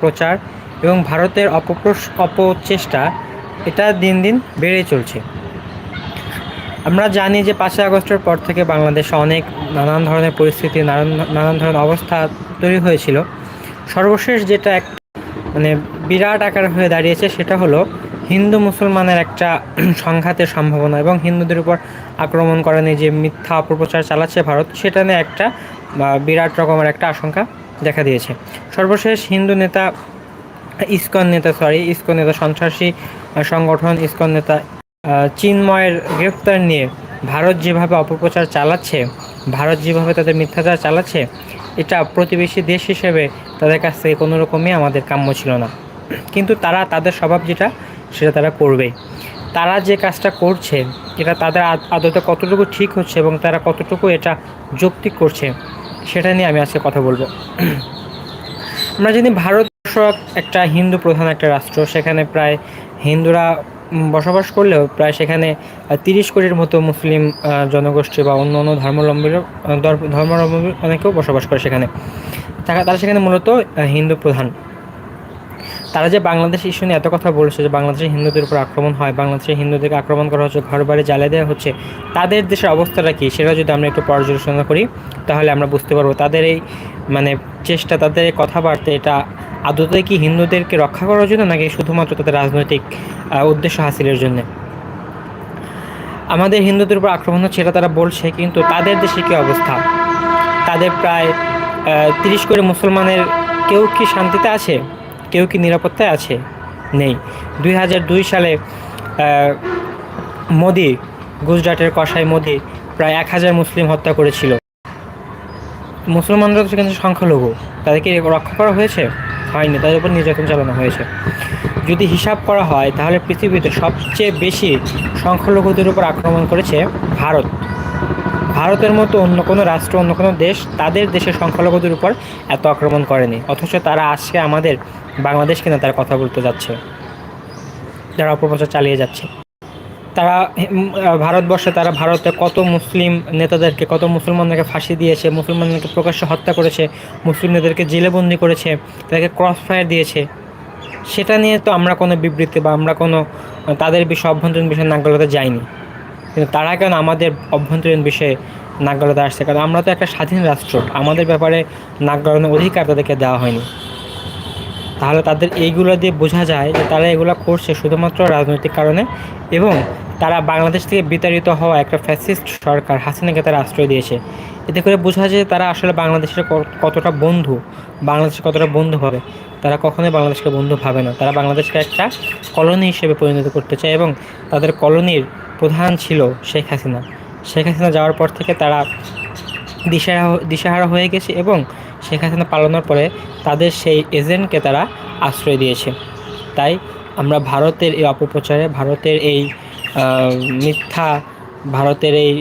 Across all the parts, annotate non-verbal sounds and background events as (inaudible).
প্রচার এবং ভারতের অপপ্রস, অপচেষ্টা এটা দিন দিন বেড়ে চলছে। আমরা জানি যে পাঁচই আগস্টের পর থেকে বাংলাদেশে অনেক নানান ধরনের পরিস্থিতি, নানান নানান ধরনের অবস্থা তৈরি হয়েছিল। সর্বশেষ যেটা এক মানে বিরাট আকার হয়ে দাঁড়িয়েছে সেটা হলো হিন্দু মুসলমানের একটা (clears throat) সংঘাতের সম্ভাবনা এবং হিন্দুদের উপর আক্রমণ করা নিয়ে যে মিথ্যা অপপ্রচার চালাচ্ছে ভারত, সেটা নিয়ে একটা বিরাট রকমের একটা আশঙ্কা। দেখা দিয়েছে। সর্বশেষ হিন্দু নেতা, ইসকন নেতা সরি ইসকন নেতা সন্ত্রাসী সংগঠন, ইসকন নেতা চিন্ময়ের গ্রেফতার নিয়ে ভারত যেভাবে অপপ্রচার চালাচ্ছে, ভারত যেভাবে তাদের মিথ্যাচার চালাচ্ছে, এটা প্রতিবেশী দেশ হিসেবে তাদের কাছ থেকে কোনো রকমই আমাদের কাম্য ছিল না। কিন্তু তারা তাদের স্বভাব যেটা, সেটা তারা করবে। তারা যে কাজটা করছে, এটা তাদের আদ- আদতে কতটুকু ঠিক হচ্ছে এবং তারা কতটুকু এটা যৌক্তিক করছে সেটা নিয়ে আমি আজকে কথা বলব। আমরা যদি ভারতবর্ষ একটা হিন্দু প্রধান একটা রাষ্ট্র সেখানে প্রায় হিন্দুরা বসবাস করলেও প্রায় সেখানে তিরিশ কোটির মতো মুসলিম জনগোষ্ঠী বা অন্য অন্য ধর্মাবলম্বীরও আহ, ধর্মাবলম্বী অনেকেও বসবাস করে সেখানে। তারা সেখানে মূলত হিন্দু প্রধান। তারা যে বাংলাদেশ ইস্যু নিয়ে এত কথা বলছে যে বাংলাদেশে হিন্দুদের উপর আক্রমণ হয়, বাংলাদেশে হিন্দুদেরকে আক্রমণ করা হচ্ছে ঘর বাড়ি জ্বালিয়ে দেওয়া হচ্ছে, তাদের দেশের অবস্থাটা কী? সেটা যদি আমরা একটু পর্যালোচনা করি, তাহলে আমরা বুঝতে পারব তাদের এই মানে চেষ্টা, তাদের এই কথাবার্তা, এটা আদতে কি হিন্দুদেরকে রক্ষা করার জন্য নাকি শুধুমাত্র তাদের রাজনৈতিক উদ্দেশ্য হাসিলের জন্য? আমাদের হিন্দুদের উপর আক্রমণ হচ্ছে এটা তারা বলছে, কিন্তু তাদের দেশে কী অবস্থা? তাদের প্রায় তিরিশ করে মুসলমানের কেউ কি শান্তিতে আছে? কেউ কি নিরাপত্তায় আছে? নেই। দুই হাজার দুই সালে মোদি, গুজরাটের কসাই মোদি প্রায় এক হাজার মুসলিম হত্যা করেছিল। মুসলমানরা তো সেখানে সংখ্যালঘু। তাদেরকে রক্ষা করা হয়েছে? হয়নি। তাদের উপর নির্যাতন চালানো হয়েছে। যদি হিসাব করা হয়, তাহলে পৃথিবীতে সবচেয়ে বেশি সংখ্যালঘুদের উপর আক্রমণ করেছে ভারত। ভারতের মতো অন্য কোনো রাষ্ট্র, অন্য কোনো দেশ তাদের দেশের সংখ্যালঘুদের উপর এত আক্রমণ করেনি। অথচ তারা আজকে আমাদের বাংলাদেশ কিনা তার কথা বলতে যাচ্ছে। যারা অপপ্রচার চালিয়ে যাচ্ছে। তারা ভারতবর্ষে তারা ভারতে কত মুসলিম নেতাদেরকে, কত মুসলমানদেরকে ফাঁসি দিয়েছে, মুসলমানদেরকে প্রকাশ্যে হত্যা করেছে মুসলিম মুসলিমদেরকে জেলেবন্দি করেছে, তাদেরকে ক্রস ফায়ার দিয়েছে। সেটা নিয়ে তো আমরা কোনো বিবৃতি বা আমরা কোনো তাদের বিষয়ে অভ্যন্তরীণ বিষয়ে গলাতে যাইনি। কিন্তু তারা কেন আমাদের অভ্যন্তরীণ বিষয়ে নাক গলাতে আসছে? কারণ আমরা তো একটা স্বাধীন রাষ্ট্র। আমাদের ব্যাপারে নাক গলানোর অধিকার তাদেরকে দেওয়া হয়নি। তাহলে তাদের এইগুলো দিয়ে বোঝা যায় যে তারা এগুলো করছে শুধুমাত্র রাজনৈতিক কারণে এবং তারা বাংলাদেশ থেকে বিতাড়িত হওয়া একটা ফ্যাসিস্ট সরকার হাসিনাকে তারা আশ্রয় দিয়েছে। এতে করে বোঝা যায় তারা আসলে বাংলাদেশের কতটা বন্ধু, বাংলাদেশের কতটা বন্ধু হবে। তারা কখনোই বাংলাদেশকে বন্ধু ভাবে না। তারা বাংলাদেশকে একটা কলোনি হিসেবে পরিণত করতে চায় এবং তাদের কলোনির প্রধান ছিল শেখ হাসিনা। শেখ হাসিনা যাওয়ার পর থেকে তারা দিশাহারা দিশাহারা হয়ে গেছে এবং শেখ হাসিনা পালানোর পরে তাদের সেই এজেন্টকে তারা আশ্রয় দিয়েছে। তাই আমরা ভারতের এই অপপ্রচারে, ভারতের এই মিথ্যা, ভারতের এই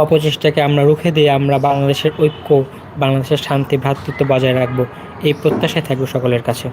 অপচেষ্টাকে আমরা রুখে দিয়ে আমরা বাংলাদেশের ঐক্য, বাংলাদেশের শান্তি, ভ্রাতৃত্ব বজায় রাখব, এই প্রত্যাশায় থাকব সকলের কাছে।